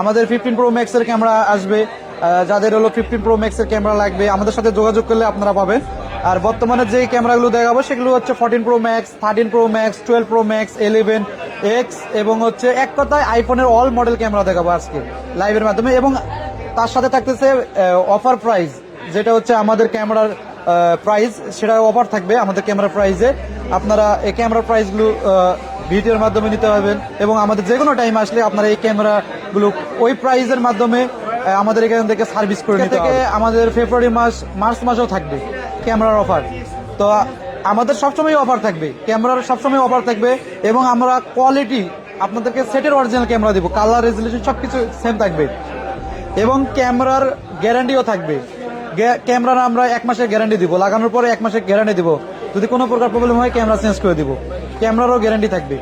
আমাদের fifteen pro ম্যাক্সের camera আসবে যাদের হলো ফিফটিন প্রো ম্যাক্সের ক্যামেরা লাগবে, আমাদের সাথে যোগাযোগ করলে আপনারা পাবেন। আর বর্তমানে যে ক্যামেরাগুলো দেখাবো, সেগুলো হচ্ছে fourteen pro max thirteen pro max twelve pro max eleven X এবং হচ্ছে এক কথায় আইফোনের অল মডেল ক্যামেরা দেখাবো আজকে লাইভের মাধ্যমে। এবং তার সাথে থাকতেছে অফার প্রাইস যেটা হচ্ছে আমাদের ক্যামেরার প্রাইস সেটা অফার থাকবে আমাদের ক্যামেরা প্রাইসে আপনারা এই ক্যামেরার প্রাইসগুলো ভিডিওর মাধ্যমে নিতে পারবেন এবং আমাদের যে কোনো টাইম আসলে আপনারা এই ক্যামেরাগুলো ওই প্রাইজের মাধ্যমে আমাদের এখান থেকে সার্ভিস করে নিতে থেকে আমাদের ফেব্রুয়ারি মাস মার্চ মাসেও থাকবে ক্যামেরার অফার তো আমাদের সবসময় অফার থাকবে। ক্যামেরার সবসময় অফার থাকবে এবং আমরা কোয়ালিটি আপনাদেরকে সেটের অরিজিনাল ক্যামেরা দেবো। কালার রেজলিউশন সব কিছু সেম থাকবে। এবং ক্যামেরার গ্যারান্টিও থাকবে। ক্যামেরার আমরা এক মাসের গ্যারান্টি দিব। লাগানোর পরে এক মাসের গ্যারান্টি দিব। যদি কোনো প্রকার প্রবলেম হয় ক্যামেরা চেঞ্জ করে দিব। ক্যামেরারও গ্যারান্টি থাকবে।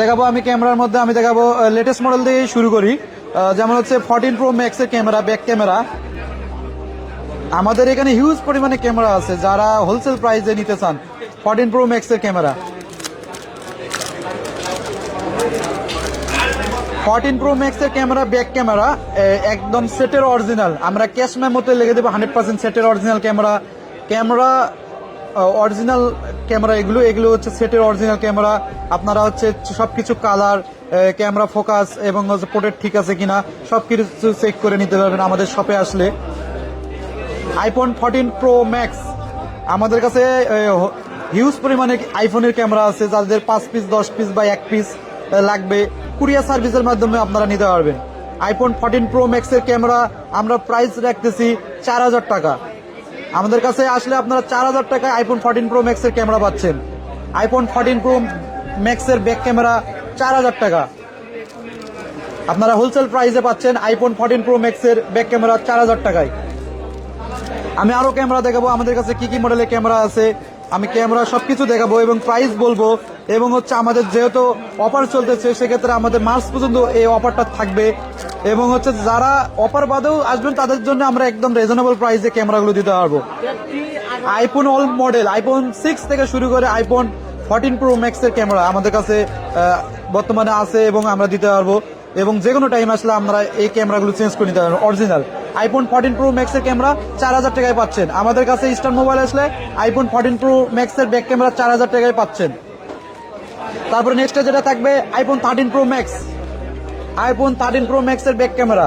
দেখাবো আমি ক্যামেরার মধ্যে, আমি দেখাবো লেটেস্ট মডেল দিয়ে শুরু করি। যেমন হচ্ছে ফোরটিন প্রো ম্যাক্সের ক্যামেরা ব্যাক ক্যামেরা আমাদের এখানে হিউজ পরিমাণে ক্যামেরা আছে, যারা হোলসেল প্রাইসে নিতে চান ফোরটিন প্রো ম্যাক্সের ক্যামেরা ফর্টিন প্রো ম্যাক্সের ক্যামেরা ব্যাক ক্যামেরা একদম সেটের অরিজিনাল আমরা ক্যাশ মেমোতে লেগে দেবো হান্ড্রেড পার্সেন্ট সেটের original camera camera original camera এগুলো এগুলো হচ্ছে সেটের অরিজিনাল ক্যামেরা। আপনারা হচ্ছে সবকিছু কালার ক্যামেরা ফোকাস এবং হচ্ছে পোর্ট্রেট ঠিক আছে কিনা সব কিছু চেক করে নিতে পারবেন আমাদের শপে আসলে। আইফোন ফোরটিন প্রো ম্যাক্স আমাদের কাছে হিউজ পরিমাণে আইফোনের ক্যামেরা আছে, যাদের পাঁচ পিস দশ পিস বা এক পিস লাগবে। কুরিয়ার সার্ভিসের মাধ্যমে আপনারা নিতে পারবেন। আইফোন ফোরটিন প্রো ম্যাক্সের ক্যামেরা আমরা প্রাইস রাখতেছি চার হাজার টাকা। আমাদের কাছে আসলে আপনারা চার হাজার টাকায় আইফোন ফোরটিন প্রো ম্যাক্সের ক্যামেরা পাচ্ছেন। আইফোন ফোরটিন প্রো ম্যাক্সের ব্যাক ক্যামেরা চার হাজার টাকা। আপনারা হোলসেল প্রাইসে পাচ্ছেন আইফোন ফোরটিন প্রো ম্যাক্সের ব্যাক ক্যামেরা চার হাজার টাকায়। আমি আরও ক্যামেরা দেখাবো, আমাদের কাছে কি কি মডেলের ক্যামেরা আছে। আমি ক্যামেরা সবকিছু দেখাবো এবং প্রাইস বলব এবং হচ্ছে আমাদের যেহেতু অফার চলতেছে, সেক্ষেত্রে আমাদের মার্চ পর্যন্ত এই অফারটা থাকবে। এবং হচ্ছে যারা অফার বাদেও আসবেন, তাদের জন্য আমরা একদম রিজনেবল প্রাইসে ক্যামেরাগুলো দিতে পারব। IPhone all model iPhone six থেকে শুরু করে আইফোন ফোরটিন প্রো ম্যাক্সের ক্যামেরা আমাদের কাছে বর্তমানে আছে এবং আমরা দিতে পারব। এবং যে কোনো টাইম আসলে আমরা এই ক্যামেরাগুলো চেঞ্জ করে নিতে পারব অরিজিনাল আইফোন ফোরটিন প্রো ম্যাক্সের ক্যামেরা চার হাজার টাকায় পাচ্ছেন। আমাদের কাছে ইস্টার্ন মোবাইল আসলে আইফোন ফোরটিন প্রো ম্যাক্সের ব্যাক ক্যামেরা চার হাজার টাকায় পাচ্ছেন। তারপরে নেক্সটে যেটা থাকবে iPhone thirteen pro max iPhone thirteen pro ম্যাক্সের ব্যাক ক্যামেরা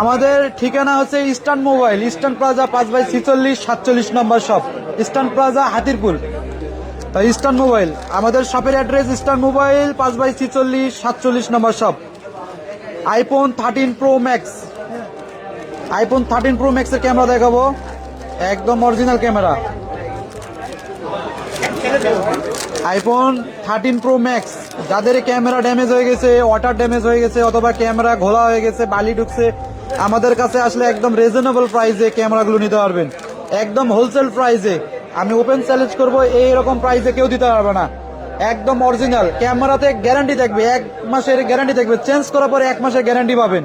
আমাদের ঠিকানা হচ্ছে ইস্টার্ন মোবাইল ইস্টার্ন প্লাজা পাঁচ বাই ছিচল্লিশ, সাতচল্লিশ নম্বর শপ ইস্টার্ন প্লাজা হাতিরপুল। তা ইস্টার্ন মোবাইল আমাদের শপের অ্যাড্রেস ইস্টার্ন মোবাইল পাঁচ বাই ছিচল্লিশ, সাতচল্লিশ নম্বর shop iPhone thirteen pro max iPhone thirteen pro ম্যাক্সের ক্যামেরা দেখাবো। একদম original camera iPhone thirteen pro max যাদের ক্যামেরা ড্যামেজ হয়ে গেছে ওয়াটার ড্যামেজ হয়ে গেছে, অথবা ক্যামেরা ঘোলা হয়ে গেছে, বালি ঢুকছে, আমাদের কাছে আসলে একদম রিজনেবল প্রাইসে ক্যামেরাগুলো নিতে পারবেন। একদম হোলসেল প্রাইসে আমি ওপেন চ্যালেঞ্জ করব, এইরকম প্রাইসে কেউ দিতে পারবে না। একদম অরিজিনাল ক্যামেরাতে গ্যারান্টি থাকবে, এক মাসের গ্যারান্টি থাকবে। চেঞ্জ করার পরে এক মাসের গ্যারান্টি পাবেন।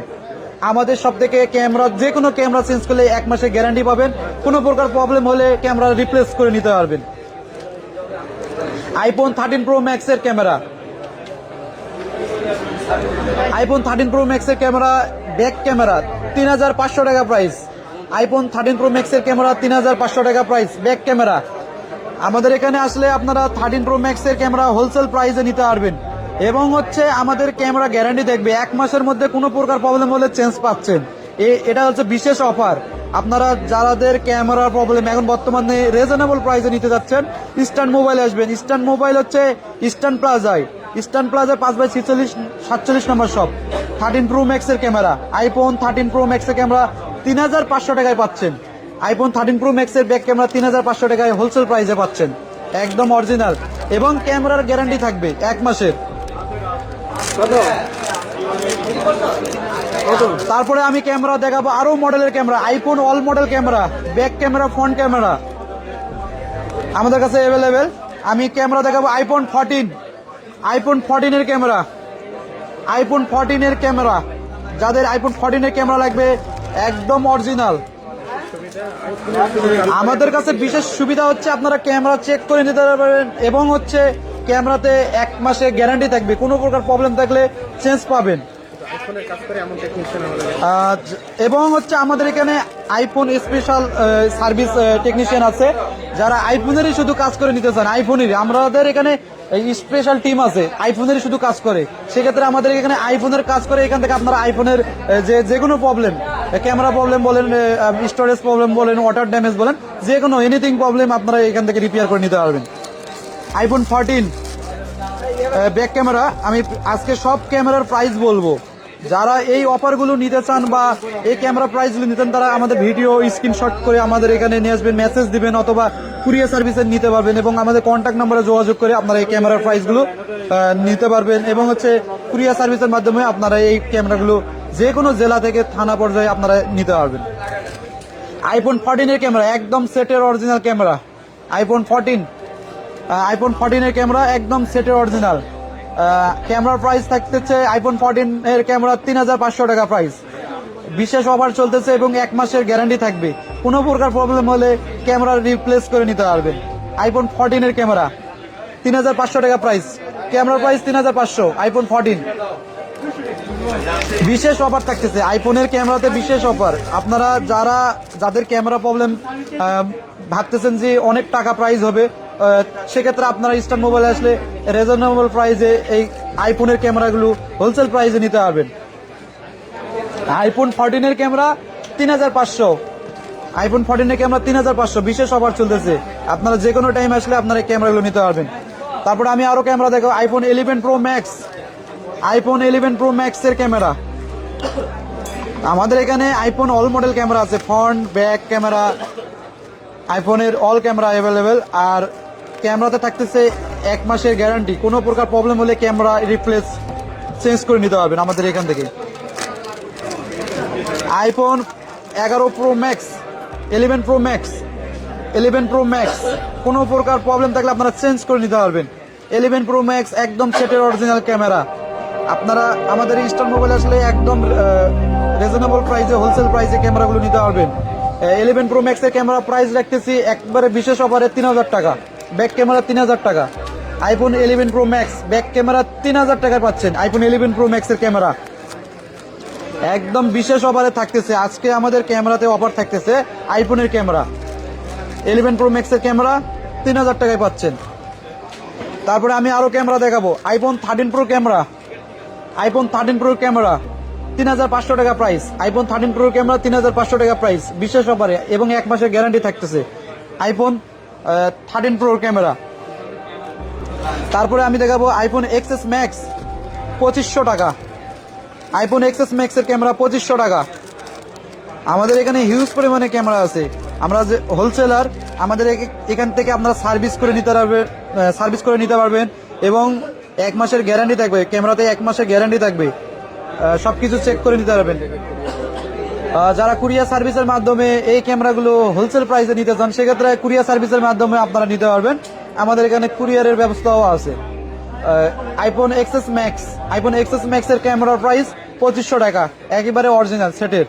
আমাদের সব থেকে ক্যামেরা যে কোনো ক্যামেরা চেঞ্জ করলে এক মাসে গ্যারান্টি পাবেন। কোনো প্রকার প্রবলেম হলে ক্যামেরা রিপ্লেস করে নিতে পারবেন। আইফোন থার্টিন প্রো ম্যাক্সের ক্যামেরা আইফোন থার্টিন প্রো ম্যাক্সের ক্যামেরা ব্যাক ক্যামেরা তিন হাজার পাঁচশো টাকা প্রাইস আইফোন থার্টিন প্রো ম্যাক্সের ক্যামেরা তিন হাজার পাঁচশো টাকা প্রাইস ব্যাক ক্যামেরা আমাদের এখানে আসলে আপনারা থার্টিন প্রো ম্যাক্সের ক্যামেরা হোলসেল প্রাইসে নিতে পারবেন। এবং হচ্ছে আমাদের ক্যামেরা গ্যারান্টি দেখবে, এক মাসের মধ্যে কোনো প্রকার প্রবলেম হলে চেঞ্জ পাচ্ছেন। এটা হচ্ছে বিশেষ অফার আপনারা যাদের ক্যামেরার প্রবলেম এখন বর্তমানে রিজনেবল প্রাইসে নিতে যাচ্ছেন ইস্টার্ন মোবাইল আসবেন। ইস্টার্ন মোবাইল হচ্ছে ইস্টার্ন প্লাজায় ইস্টার্ন প্লাজায় পাঁচ বাই ছিচল্লিশ, সাতচল্লিশ নম্বর শপ থার্টিন প্রো ম্যাক্সের ক্যামেরা। আইফোন থার্টিন প্রো ম্যাক্সের ক্যামেরা তিন হাজার পাঁচশো টাকায় পাচ্ছেন। আইফোন থার্টিন প্রো ম্যাক্সের ব্যাক ক্যামেরা তিন হাজার পাঁচশো টাকায় হোলসেল প্রাইসে পাচ্ছেন। একদম অরিজিনাল এবং ক্যামেরার গ্যারান্টি থাকবে এক মাসের। তারপরে আমি ক্যামেরা দেখাবো আরও মডেলের camera iPhone all model camera back camera front camera. আমাদের কাছে অ্যাভেলেবেল আমি ক্যামেরা দেখাবো আইফোন ফর্টিন আইফোন ফোরটিনের ক্যামেরা। আইফোন ফোরটিনের ক্যামেরা। যাদের আইফোন ফোরটিনের ক্যামেরা লাগবে, একদম অরিজিনাল আমাদের কাছে বিশেষ সুবিধা হচ্ছে আপনারা ক্যামেরা চেক করে নিতে পারবেন এবং হচ্ছে ক্যামেরাতে এক মাসে গ্যারান্টি থাকবে। কোনো প্রকার প্রবলেম থাকলে চেঞ্জ পাবেন। আইফোনের এবং হচ্ছে আমাদের এখানে আইফোন স্পেশাল সার্ভিস টেকনিশিয়ান আছে। যারা আইফোনেরই শুধু কাজ করে নিতে চান আইফোনেরই আমাদের এখানে স্পেশাল টিম আছে আইফোনেরই শুধু কাজ করে। সেক্ষেত্রে আমাদের এখানে আইফোনের কাজ করে, এখান থেকে আপনারা আইফোনের যে যে কোনো প্রবলেম ক্যামেরা প্রবলেম বলেন স্টোরেজ প্রবলেম বলেন ওয়াটার ড্যামেজ বলেন, যে কোনো এনিথিং প্রবলেম আপনারা এখান থেকে রিপেয়ার করে নিতে পারবেন। আইফোন ফোরটিন ব্যাক ক্যামেরা আমি আজকে সব ক্যামেরার প্রাইস বলব। যারা এই অফারগুলো নিতে চান বা এই ক্যামেরা প্রাইসগুলো নিতেন তারা আমাদের ভিডিও স্ক্রিনশট করে আমাদের এখানে নিয়ে আসবেন মেসেজ দিবেন অথবা কুরিয়ার সার্ভিসে নিতে পারবেন এবং আমাদের কন্ট্যাক্ট নাম্বারে যোগাযোগ করে আপনারা এই ক্যামেরার প্রাইসগুলো নিতে পারবেন এবং হচ্ছে কুরিয়ার সার্ভিসের মাধ্যমে আপনারা এই ক্যামেরাগুলো যে কোনো জেলা থেকে থানা পর্যায়ে আপনারা নিতে পারবেন। আইফোন ফোরটিনের ক্যামেরা একদম সেটের original camera iPhone fourteen iPhone ফোরটিনের camera একদম সেটের অরিজিনাল ক্যামেরার প্রাইস থাকতেছে আইফোন ফোরটিন এর ক্যামেরা তিন হাজার পাঁচশো টাকা প্রাইস বিশেষ অফার চলতেছে এবং এক মাসের গ্যারান্টি থাকবে। কোনো প্রকার প্রবলেম হলে ক্যামেরা রিপ্লেস করে নিতে পারবেন আইফোন ফোরটিনের ক্যামেরা তিন হাজার পাঁচশো টাকা প্রাইস ক্যামেরার প্রাইস তিন হাজার পাঁচশো আইফোন ফোরটিন বিশেষ অফার থাকতেছে। আইফোনের ক্যামেরাতে বিশেষ অফার আপনারা যারা, যাদের ক্যামেরা প্রবলেম ভাবতেছেন যে অনেক টাকা প্রাইস হবে সেক্ষেত্রে আপনারা ইস্টার্ন মোবাইল আসলে রিজনেবল প্রাইসে এই আইফোনের ক্যামেরাগুলো হোলসেল প্রাইসে নিতে পারবেন। আইফোন ফোরটিনের ক্যামেরা তিন হাজার পাঁচশো। আইফোন ফোরটিনের ক্যামেরা তিন হাজার পাঁচশো, বিশেষ অফার চলতেছে। আপনারা যে কোনো টাইম আসলে আপনারা এই ক্যামেরাগুলো নিতে পারবেন। তারপরে আমি আরও ক্যামেরা দেখো iPhone eleven pro max iPhone eleven pro max এর ক্যামেরা আমাদের এখানে আইফোন অল মডেল ক্যামেরা আছে ফ্রন্ট ব্যাক ক্যামেরা আইফোনের অল ক্যামেরা অ্যাভেলেবেল আর ক্যামেরাতে থাকতেছে এক মাসের গ্যারান্টি কোনো প্রকার প্রবলেম হলে ক্যামেরা রিপ্লেস চেঞ্জ করে নিতে পারবেন আমাদের এখান থেকে। আইফোন এগারো pro max eleven pro max eleven pro max কোনো প্রকার প্রবলেম থাকলে আপনারা চেঞ্জ করে নিতে পারবেন। ইলেভেন প্রো ম্যাক্স একদম সেটের অরিজিনাল ক্যামেরা। আপনারা আমাদের ইস্টার্ন মোবাইল আসলে একদম রিজনেবল প্রাইসে হোলসেল প্রাইসে ক্যামেরাগুলো নিতে পারবেন। ইলেভেন প্রো ম্যাক্সের ক্যামেরা প্রাইস রাখতেছি একবারে বিশেষ অফারে তিন হাজার টাকা। ব্যাক ক্যামেরা তিন হাজার টাকা। IPhone eleven pro max back camera তিন হাজার টাকায় পাচ্ছেন। আইফোন ইলেভেন প্রো ম্যাক্সের ক্যামেরা। একদম বিশেষ অফারে থাকতেছে। আজকে আমাদের ক্যামেরাতে অফার থাকতেছে আইফোনের ক্যামেরা। ইলেভেন প্রো ম্যাক্সের ক্যামেরা তিন হাজার টাকায় পাচ্ছেন। তারপরে আমি আরও ক্যামেরা দেখাবো। IPhone thirteen pro camera. IPhone thirteen pro camera তিন হাজার পাঁচশো টাকা price iPhone thirteen pro camera তিন হাজার পাঁচশো টাকা প্রাইস বিশেষ অফারে এবং এক মাসের গ্যারান্টি থাকতেছে। আইফোন থার্টিন প্রোর ক্যামেরা। তারপরে আমি দেখাবো আইফোন এক্সএস ম্যাক্স পঁচিশশো টাকা। আইফোন এক্সএস ম্যাক্স এর ক্যামেরা, পঁচিশশো টাকা। আমাদের এখানে হিউজ পরিমাণে ক্যামেরা আছে। আমরা যে হোলসেলার আমাদের এখ- এখান থেকে আপনারা সার্ভিস করে নিতে পারবেন সার্ভিস করে নিতে পারবেন এবং এক মাসের গ্যারান্টি থাকবে। ক্যামেরাতে এক মাসের গ্যারান্টি থাকবে। সব কিছু চেক করে নিতে পারবেন। যারা কুরিয়ার সার্ভিসের মাধ্যমে এই ক্যামেরাগুলো হোলসেল প্রাইসে নিতে চান সেক্ষেত্রে কুরিয়ার সার্ভিসের মাধ্যমে আপনারা নিতে পারবেন। আমাদের এখানে কুরিয়ারের ব্যবস্থাও আছে। IPhone XS max iPhone XS max এর ক্যামেরার প্রাইস পঁচিশশো টাকা। একেবারে অরিজিনাল সেটের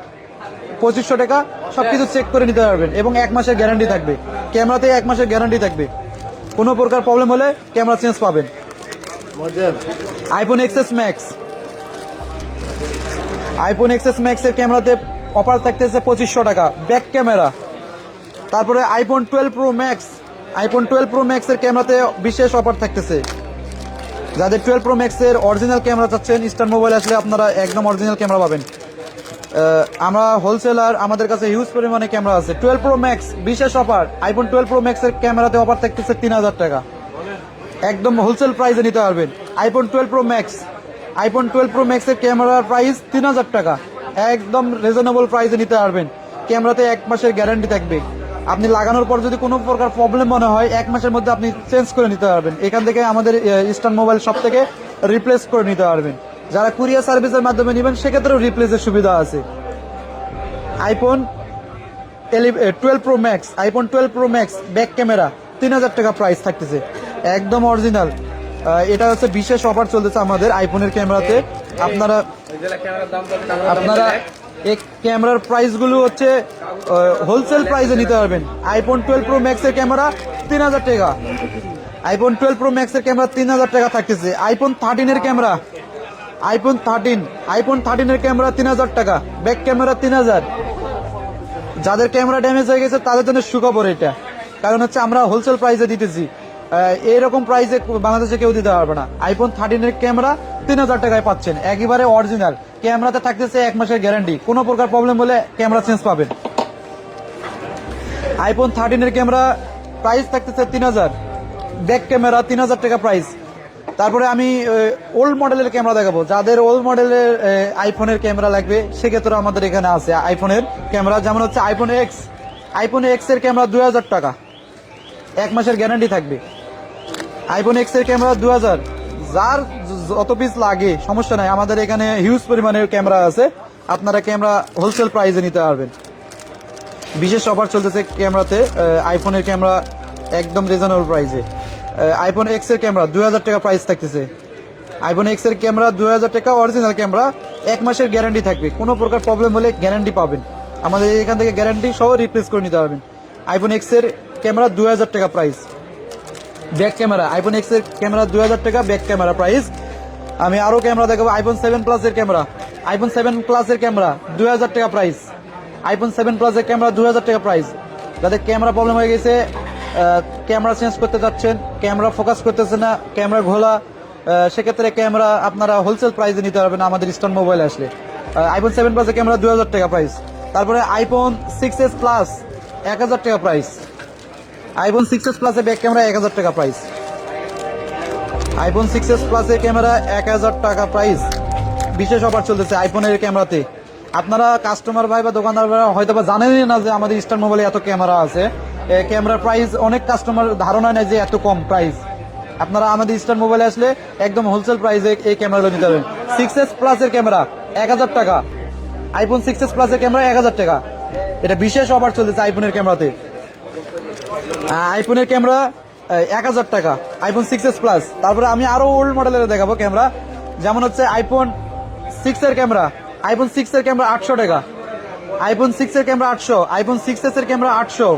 পঁচিশশো টাকা সবকিছু চেক করে নিতে পারবেন এবং এক মাসের গ্যারান্টি থাকবে। ক্যামেরাতে এক মাসের গ্যারান্টি থাকবে। কোনো প্রকার প্রবলেম হলে ক্যামেরা চেঞ্জ পাবেন। IPhone XS max iPhone XS max এর ক্যামেরাতে অফার থাকতেছে পঁচিশশো টাকা ব্যাক ক্যামেরা তারপরে iPhone twelve pro max iPhone twelve pro max এর ক্যামেরাতে বিশেষ অফার থাকতেছে। যাদের টুয়েলভ প্রো ম্যাক্স এর অরিজিনাল ক্যামেরা চাচ্ছেন ইস্টার্ন মোবাইল আসলে আপনারা একদম অরিজিনাল ক্যামেরা পাবেন। আমরা হোলসেলার আমাদের কাছে হিউজ পরিমাণে ক্যামেরা আছে। টুয়েলভ প্রো ম্যাক্স বিশেষ offer iPhone twelve pro max এর ক্যামেরাতে অফার থাকতেছে তিন হাজার টাকা। একদম হোলসেল প্রাইসে নিতে পারবেন। IPhone twelve pro max iPhone twelve pro max এর ক্যামেরার প্রাইস তিন হাজার টাকা। একদম রিজনেবল প্রাইসে নিতে পারবেন। ক্যামেরাতে এক মাসের গ্যারান্টি থাকবে। আপনি লাগানোর পর যদি কোনো প্রকার প্রবলেম মনে হয়, এক মাসের মধ্যে আপনি চেঞ্জ করে নিতে পারবেন। এখান থেকে আমাদের ইস্টার্ন মোবাইল সব থেকে রিপ্লেস করে নিতে পারবেন। যারা কুরিয়ার সার্ভিসের মাধ্যমে নেবেন, সেক্ষেত্রেও রিপ্লেসের সুবিধা আছে। IPhone twelve pro max iPhone twelve pro max back camera তিন হাজার টাকা প্রাইস থাকতেছে। একদম অরিজিনাল এটা হচ্ছে বিশেষ অফার চলতেছে আমাদের আইফোনের ক্যামেরাতে। আপনারা আপনারা এই ক্যামেরার প্রাইসগুলো হচ্ছে হোলসেল প্রাইসে নিতে পারবেন। আইফোন টুয়েলভ প্রো ম্যাক্সের ক্যামেরা তিন হাজার টাকা। আইফোন টুয়েলভ প্রো ম্যাক্সের ক্যামেরা তিন হাজার টাকা থাকতেছে। আইফোন থার্টিনের ক্যামেরা। আইফোন থার্টিন আইফোন থার্টিনের ক্যামেরা তিন হাজার টাকা। ব্যাক ক্যামেরা তিন হাজার। যাদের ক্যামেরা ড্যামেজ হয়ে গেছে, তাদের জন্য সুখবর এটা। কারণ হচ্ছে আমরা হোলসেল প্রাইসে দিতেছি। আহ, এইরকম প্রাইসে বাংলাদেশে কেউ দিতে পারবে না। আইফোন থার্টিনের ক্যামেরা তিন হাজার টাকায় পাচ্ছেন। একেবারে অরিজিনাল ক্যামেরাতে থাকতেছে এক মাসের গ্যারান্টি কোনো প্রকার প্রবলেম হলে ক্যামেরা চেঞ্জ পাবেন। আইফোন থার্টিনের ক্যামেরা প্রাইস থাকতেছে তিন হাজার। ব্যাক ক্যামেরা তিন হাজার টাকা প্রাইস তারপরে আমি ওল্ড মডেলের ক্যামেরা দেখাবো। যাদের ওল্ড মডেলের আইফোনের ক্যামেরা লাগবে সেক্ষেত্রে আমাদের এখানে আছে আইফোনের ক্যামেরা যেমন হচ্ছে আইফোন এক্স আইফোন এক্সের ক্যামেরা দুই হাজার টাকা। এক মাসের গ্যারান্টি থাকবে। আইফোন এক্সের ক্যামেরা দু হাজার যার যত পিস লাগে, সমস্যা নাই, আমাদের এখানে হিউজ পরিমাণের ক্যামেরা আছে। আপনারা ক্যামেরা হোলসেল প্রাইসে নিতে পারবেন। বিশেষ অফার চলতেছে ক্যামেরাতে আইফোনের ক্যামেরা একদম রিজনেবল প্রাইসে আইফোন এক্সের ক্যামেরা দুই হাজার টাকা প্রাইস থাকতেছে। আইফোন এক্সের ক্যামেরা দুই হাজার টাকা অরিজিনাল ক্যামেরা এক মাসের গ্যারান্টি থাকবে। কোনো প্রকার প্রবলেম হলে গ্যারান্টি পাবেন। আমাদের এখান থেকে গ্যারান্টি সহ রিপ্লেস করে নিতে পারবেন। আইফোন এক্সের ক্যামেরা দুই হাজার টাকা প্রাইস ব্যাক ক্যামেরা আইফোন এক্সের ক্যামেরা দুই হাজার টাকা ব্যাক ক্যামেরা প্রাইস আমি আরও ক্যামেরা দেখাবো আইফোন সেভেন প্লাস এর ক্যামেরা। আইফোন সেভেন প্লাস এর ক্যামেরা, দুই হাজার টাকা প্রাইস আইফোন সেভেন প্লাস এর ক্যামেরা, দুই হাজার টাকা প্রাইস যাদের ক্যামেরা প্রবলেম হয়ে গেছে ক্যামেরা চেঞ্জ করতে যাচ্ছেন, ক্যামেরা ফোকাস করতেছে না, ক্যামেরা ঘোলা সেক্ষেত্রে ক্যামেরা আপনারা হোলসেল প্রাইসে নিতে পারবেন আমাদের স্টোন মোবাইল আসলে। আইফোন সেভেন প্লাস এর ক্যামেরা দুই হাজার টাকা প্রাইস তারপরে আইফোন সিক্স এস প্লাস এক হাজার টাকা প্রাইস আইফোন সিক্স এস প্লাসের ব্যাক ক্যামেরা এক হাজার টাকা প্রাইস আইফোন সিক্স এস প্লাসের ক্যামেরা এক হাজার টাকা প্রাইস বিশেষ অফার চলতেছে আইফোনের ক্যামেরাতে আপনারা কাস্টমার ভাই বা দোকানদার ভাই হয়তো বা জানেনই না যে আমাদের স্টার মোবাইলে এত ক্যামেরা আছে। ক্যামেরার প্রাইস অনেক কাস্টমার ধারণা নেয় যে এত কম প্রাইস আপনারা আমাদের স্টার মোবাইলে আসলে একদম হোলসেল প্রাইসে এই ক্যামেরাগুলো নিতে পারবেন সিক্স এস প্লাসের ক্যামেরা এক হাজার টাকা। আইফোন সিক্স এস প্লাসের ক্যামেরা এক হাজার টাকা। এটা বিশেষ অফার চলতেছে আইফোনের ক্যামেরাতে আইফোনের ক্যামেরা এক হাজার টাকা। আইফোন সিক্স এস প্লাস তারপরে আমি আরও ওল্ড মডেলের দেখাবো ক্যামেরা যেমন হচ্ছে আইফোন সিক্স এর ক্যামেরা আইফোন সিক্স এর ক্যামেরা আটশো টাকা। আইফোন সিক্স এর ক্যামেরা আটশো। আইফোন সিক্স এস এর ক্যামেরা আটশো।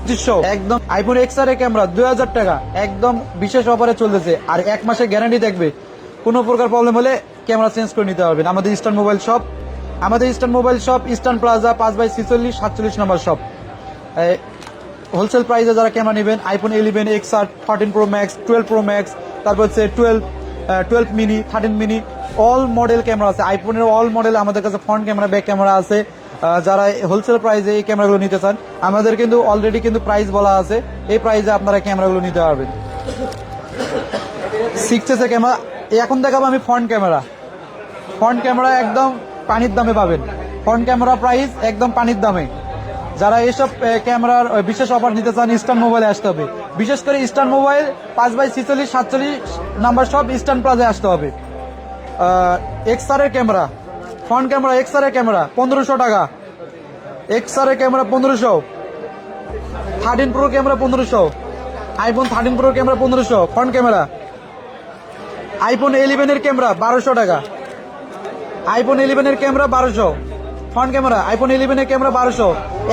পঁচিশশো একদম আইফোন এক্স আর এর ক্যামেরা দুই হাজার টাকা। একদম বিশেষ অফারে চলতেছে। আর এক মাসের গ্যারান্টি থাকবে। কোনো প্রকার প্রবলেম হলে ক্যামেরা চেঞ্জ করে নিতে পারবেন আমাদের ইস্টার্ন মোবাইল শপ আমাদের eastern mobile shop eastern plaza পাঁচ বাই ছিচল্লিশ, সাতচল্লিশ নম্বর শপ হোলসেল প্রাইসে যারা ক্যামেরা নেবেন আইফোন ইলেভেন এক্স আর thirteen pro max twelve pro max তারপর হচ্ছে twelve twelve mini thirteen mini all model camera আছে। আইফোনের অল মডেল আমাদের কাছে ফ্রন্ট ক্যামেরা ব্যাক ক্যামেরা আছে। যারা হোলসেল প্রাইসে এই ক্যামেরাগুলো নিতে চান, আমাদের কিন্তু অলরেডি কিন্তু প্রাইস বলা আছে। এই প্রাইসে আপনারা ক্যামেরাগুলো নিতে পারবেন। সিক্স এসে ক্যামেরা এখন দেখাবো আমি ফ্রন্ট ক্যামেরা। ফ্রন্ট ক্যামেরা একদম পানির দামে পাবেন। ফ্রন্ট ক্যামেরা প্রাইস একদম পানির দামে। যারা এইসব ক্যামেরার বিশেষ অফার নিতে চান ইস্টার্ন মোবাইলে আসতে হবে। বিশেষ করে ইস্টার্ন মোবাইল পাঁচ বাই ছিচল্লিশ, সাতচল্লিশ নাম্বার সব ইস্টার্ন প্লাজায় আসতে হবে। এক্সআর এর ক্যামেরা ফ্রন্ট ক্যামেরা এক্সআর এর ক্যামেরা, পনেরোশো টাকা। এক্সআর এর ক্যামেরা পনেরোশো। থার্টিন প্রো ক্যামেরা পনেরোশো। আইফোন থার্টিন প্রো ক্যামেরা পনেরোশো ফ্রন্ট ক্যামেরা। আইফোন ইলেভেনের ক্যামেরা বারোশো টাকা। আইফোন ইলেভেনের ক্যামেরা বারোশো। ফ্রন্ট ক্যামেরা আইফোন ইলেভেনের ক্যামেরা বারোশো।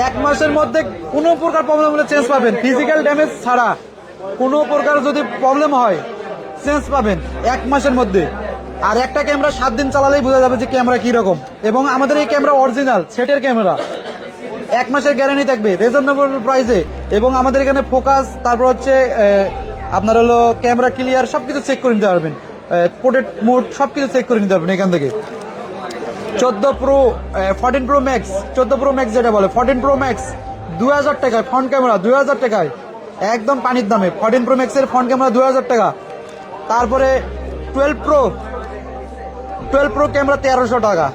এক মাসের মধ্যে কোনো প্রকার প্রবলেম হলে চেঞ্জ পাবেন। ফিজিক্যাল ড্যামেজ ছাড়া কোনো প্রকার যদি প্রবলেম হয় চেঞ্জ পাবেন এক মাসের মধ্যে। আর একটা ক্যামেরা সাত দিন চালালেই বোঝা যাবে যে ক্যামেরা কি রকম এবং আমাদের এই ক্যামেরা অরিজিনাল সেটের ক্যামেরা এক মাসের গ্যারান্টি থাকবে রিজনেবল প্রাইসে এবং আমাদের এখানে ফোকাস তারপর হচ্ছে আপনার হলো ক্যামেরা ক্লিয়ার সবকিছু চেক করে নিতে পারবেন। পোর্ট্রেট মোড সবকিছু চেক করে নিতে পারবেন এখান থেকে। চোদ্দ প্রো ফোরটিন প্রো ম্যাক্স চোদ্দ প্রো ম্যাক্স যেটা বলে ফোরটিন প্রো ম্যাক্স দু হাজার টাকায় ফ্রন্ট ক্যামেরা দু হাজার টাকায়, একদম পানির দামে ফোরটিন প্রো ম্যাক্সের ফ্রন্ট ক্যামেরা দু হাজার টাকা। তারপরে twelve pro twelve pro camera তেরোশো টাকা।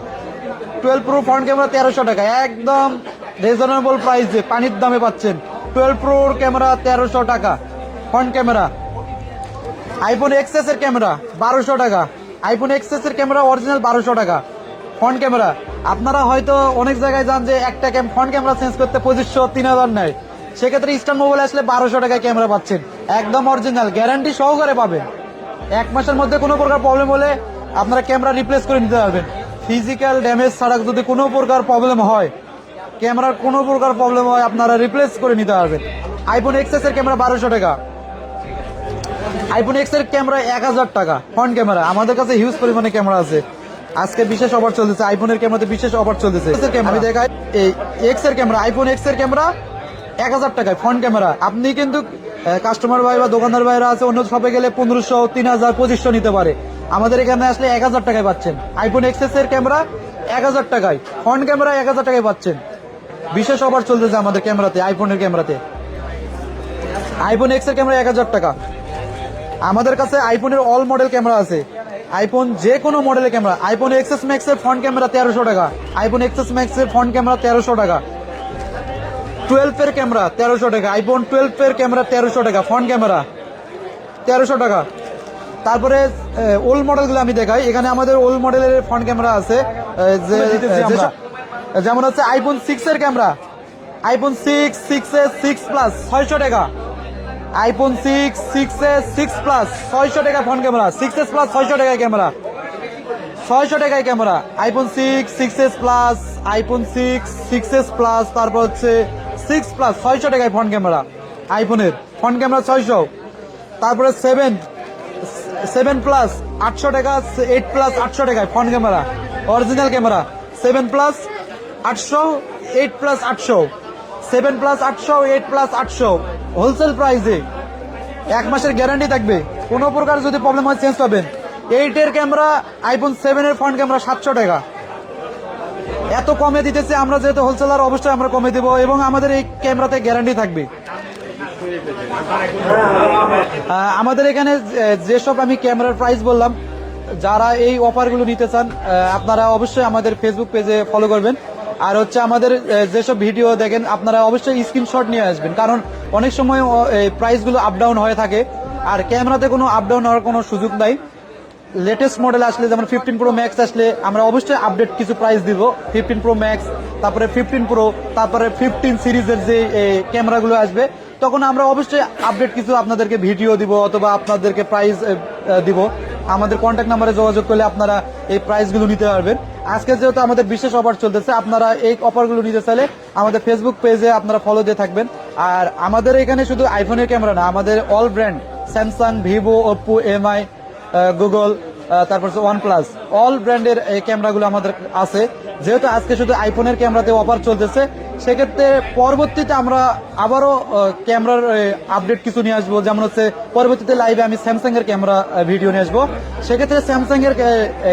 টুয়েলভ প্রো ফ্রন্ট ক্যামেরা তেরোশো টাকা, একদম রিজনেবল প্রাইসে পানির দামে পাচ্ছেন। টুয়েলভ প্রোর ক্যামেরা তেরোশো টাকা ফ্রন্ট ক্যামেরা আইফোন এক্সএস এর ক্যামেরা বারোশো টাকা আইফোন এক্সএস এর ক্যামেরা অরিজিনাল বারোশো টাকা। Front camera. আপনারা হয়তো অনেক জায়গায় যান যে একটা ক্যাম ফ্রন্ট ক্যামেরা চেঞ্জ করতে পঁচিশশো, তিন হাজার নেয়। সেক্ষেত্রে ইস্টার্ন মোবাইল আসলে বারোশো টাকায় ক্যামেরা পাচ্ছেন। একদম অরিজিনাল গ্যারান্টি সহকারে পাবেন। এক মাসের মধ্যে কোনো প্রকার প্রবলেম হলে আপনারা ক্যামেরা রিপ্লেস করে নিতে পারবেন। ফিজিক্যাল ড্যামেজ ছাড়া যদি কোনো প্রকার প্রবলেম হয়, ক্যামেরার কোনো প্রকার প্রবলেম হয়, আপনারা রিপ্লেস করে নিতে পারবেন। আইফোন এক্সএস এর ক্যামেরা বারোশো টাকা। আইফোন এক্সের ক্যামেরা এক হাজার টাকা ফ্রন্ট ক্যামেরা। আমাদের কাছে হিউজ পরিমাণে ক্যামেরা আছে। আজকে বিশেষ অফার চলতেছে আইফোনের ক্যামেরাতে বিশেষ অফার চলতেছে। আমি দেখাই এই এক্সের ক্যামেরা আইফোন এক্সের ক্যামেরা এক হাজার টাকায় ফ্রন্ট ক্যামেরা। আপনি কিন্তু কাস্টমার ভাই বা দোকানদার ভাইরা আছে অন্য শপে গেলে পনেরোশো তিন হাজার পঁচিশশো নিতে পারে। আমাদের এখানে আসলে এক হাজার টাকায় পাচ্ছেন। আইফোন এক্সএস এর ক্যামেরা এক হাজার টাকায়। ফ্রন্ট ক্যামেরা এক হাজার টাকায় পাচ্ছেন। বিশেষ অফার চলতেছে আমাদের ক্যামেরাতে আইফোনের ক্যামেরাতে। আইফোন এক্সের ক্যামেরা এক হাজার টাকা। আমাদের কাছে আইফোনের অল মডেল ক্যামেরা আছে। আইফোন যে কোনো মডেলের ক্যামেরা আইফোন এক্সএস ম্যাক্স এর ফ্রন্ট ক্যামেরা তেরোশো টাকা আইফোন এক্সএস ম্যাক্স এর ফ্রন্ট ক্যামেরা তেরোশো টাকা টুয়েলভ এর ক্যামেরা তেরোশো টাকা আইফোন টুয়েলভ এর ক্যামেরা তেরোশো টাকা ফ্রন্ট ক্যামেরা তেরোশো টাকা। তারপরে ওল্ড মডেলগুলো আমি দেখাই। এখানে আমাদের ওল্ড মডেলের ফ্রন্ট ক্যামেরা আছে যেমন হচ্ছে আইফোন সিক্স এর camera iPhone six six A six plus ছয়শো টাকা। IPhone six six S six plus ছয়শো টাকা front camera six S plus ছয়শো টাকায় ক্যামেরা ছয়শো টাকায় camera iPhone six six S plus iPhone six six S plus তারপর হচ্ছে সিক্স প্লাস ছয়শো টাকায় ফ্রন্ট ক্যামেরা আইফোনের ফ্রন্ট ক্যামেরা ছয়শো, তারপরে সেভেন সেভেন প্লাস আটশো টাকা এইট প্লাস আটশো টাকায় front camera original camera seven plus আটশো এইট প্লাস আটশো। সেভেন প্লাস আটশো, এইট প্লাস আটশো। হোলসেল প্রাইসে। এক মাসের গ্যারান্টি থাকবে। কোনো প্রকার যদি প্রবলেম হয় চেঞ্জ পাবেন। এইটের ক্যামেরা আইফোন সেভেনের ফ্রন্ট ক্যামেরা সাতশো টাকা। এত কমে দিতেছে, আমরা যেহেতু হোলসেলার অবশ্যই আমরা কমে দেবো এবং আমাদের এই ক্যামেরাতে গ্যারান্টি থাকবে। আমাদের এখানে যেসব আমি ক্যামেরার প্রাইস বললাম, যারা এই অফারগুলো নিতে চান আপনারা অবশ্যই আমাদের ফেসবুক পেজে ফলো করবেন। আর হচ্ছে আমাদের যেসব ভিডিও দেখেন, আপনারা অবশ্যই স্ক্রিনশট নিয়ে আসবেন। কারণ অনেক সময় প্রাইসগুলো আপ ডাউন হয়ে থাকে, আর ক্যামেরাতে কোনো আপ ডাউন হওয়ার কোনো সুযোগ নাই। লেটেস্ট মডেল আসলে, যেমন ফিফটিন প্রো ম্যাক্স আসলে, আমরা অবশ্যই আপডেট কিছু প্রাইস দিব। ফিফটিন প্রো ম্যাক্স তারপরে ফিফটিন প্রো তারপরে ফিফটিন সিরিজের যে ক্যামেরাগুলো আসবে, তখন আমরা অবশ্যই আপডেট কিছু আপনাদেরকে ভিডিও দিব, অথবা আপনাদেরকে প্রাইস দিব। আমাদের কন্ট্যাক্ট নাম্বারে যোগাযোগ করলে আপনারা এই প্রাইসগুলো নিতে পারবেন। আজকে যেহেতু আমাদের বিশেষ অফার চলতেছে, আপনারা এই অফারগুলো নিতে চাইলে আমাদের ফেসবুক পেজে আপনারা ফলো দিয়ে থাকবেন। আর আমাদের এখানে শুধু আইফোনের ক্যামেরা না, আমাদের all brand Samsung Vivo Oppo MI Google তারপর ওয়ান প্লাস অল ব্র্যান্ডের এই ক্যামেরাগুলো আমাদের আছে। যেহেতু আজকে শুধু আইফোনের ক্যামেরাতে অফার চলতেছে সেক্ষেত্রে পরবর্তীতে আমরা আবারও ক্যামেরার আপডেট কিছু নিয়ে আসব। যেমন হচ্ছে, পরবর্তীতে লাইভে আমি স্যামসাং এর ক্যামেরা ভিডিও নিয়ে আসব। সেক্ষেত্রে স্যামসাং এর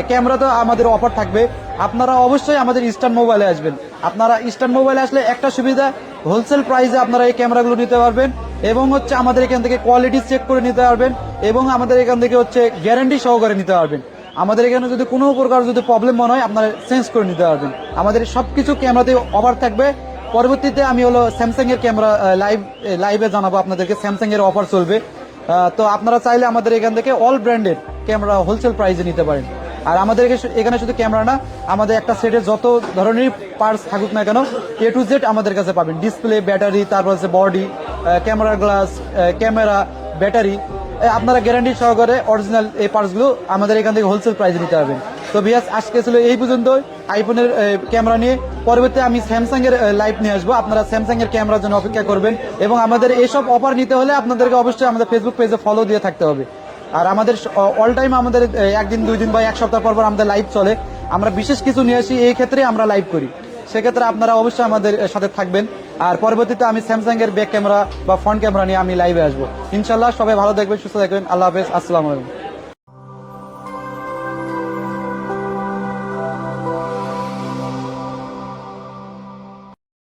ক্যামেরা তো আমাদের অফার থাকবে। আপনারা অবশ্যই আমাদের ইস্টার্ন মোবাইলে আসবেন। আপনারা ইস্টার্ন মোবাইলে আসলে একটা সুবিধা হোলসেল প্রাইসে আপনারা এই ক্যামেরাগুলো নিতে পারবেন এবং হচ্ছে আমাদের এখান থেকে কোয়ালিটি চেক করে নিতে পারবেন এবং আমাদের এখান থেকে হচ্ছে গ্যারান্টি সহকারে নিতে পারবেন। আমাদের এখানে যদি কোনো প্রকার যদি প্রবলেম মনে হয়, আপনারা চেঞ্জ করে নিতে পারবেন। আমাদের সবকিছু ক্যামেরাতে অফার থাকবে। পরবর্তীতে আমি হলো স্যামসাং এর ক্যামেরা লাইভ লাইভে জানাব আপনাদেরকে। স্যামসাং এর অফার চলবে তো আপনারা চাইলে আমাদের এখান থেকে অল ব্র্যান্ডের ক্যামেরা হোলসেল প্রাইসে নিতে পারেন। আর আমাদের এখানে- শুধু ক্যামেরা না, আমাদের একটা সেটের যত ধরনের পার্টস থাকুক না কেন এ টু জেড আমাদের কাছে পাবেন। ডিসপ্লে ব্যাটারি তারপর হচ্ছে body camera glass camera battery আপনারা গ্যারান্টি সহকারে অরিজিনাল এই পার্টসগুলো আমাদের এখান থেকে হোলসেল প্রাইসে নিতে পারবেন। তো বিয়াস আজকে ছিল এই পর্যন্ত আইফোনের ক্যামেরা নিয়ে। পরবর্তী আমি স্যামসাং এর লাইভ নিয়ে আসব। আপনারা স্যামসাং এর ক্যামেরার জন্য অপেক্ষা করবেন। এবং আমাদের এইসব অফার নিতে হলে আপনাদেরকে অবশ্যই আমাদের ফেসবুক পেজে ফলো দিয়ে থাকতে হবে। আর আমাদের অল টাইম আমাদের একদিন, দুই দিন বা এক সপ্তাহ পর পর আমাদের লাইভ চলে। আমরা বিশেষ কিছু নিয়ে আসি, এই ক্ষেত্রে আমরা লাইভ করি। সেক্ষেত্রে আপনারা অবশ্যই আমাদের সাথে থাকবেন। আর পরবর্তীতে আমি স্যামসাং এর ব্যাক ক্যামেরা বা ফ্রন্ট ক্যামেরা নিয়ে আমি লাইভে আসব। ইনশাল্লাহ সবাই ভালো দেখবেন সুস্থ থাকবেন। আল্লাহ হাফেজ, আসসালামু আলাইকুম।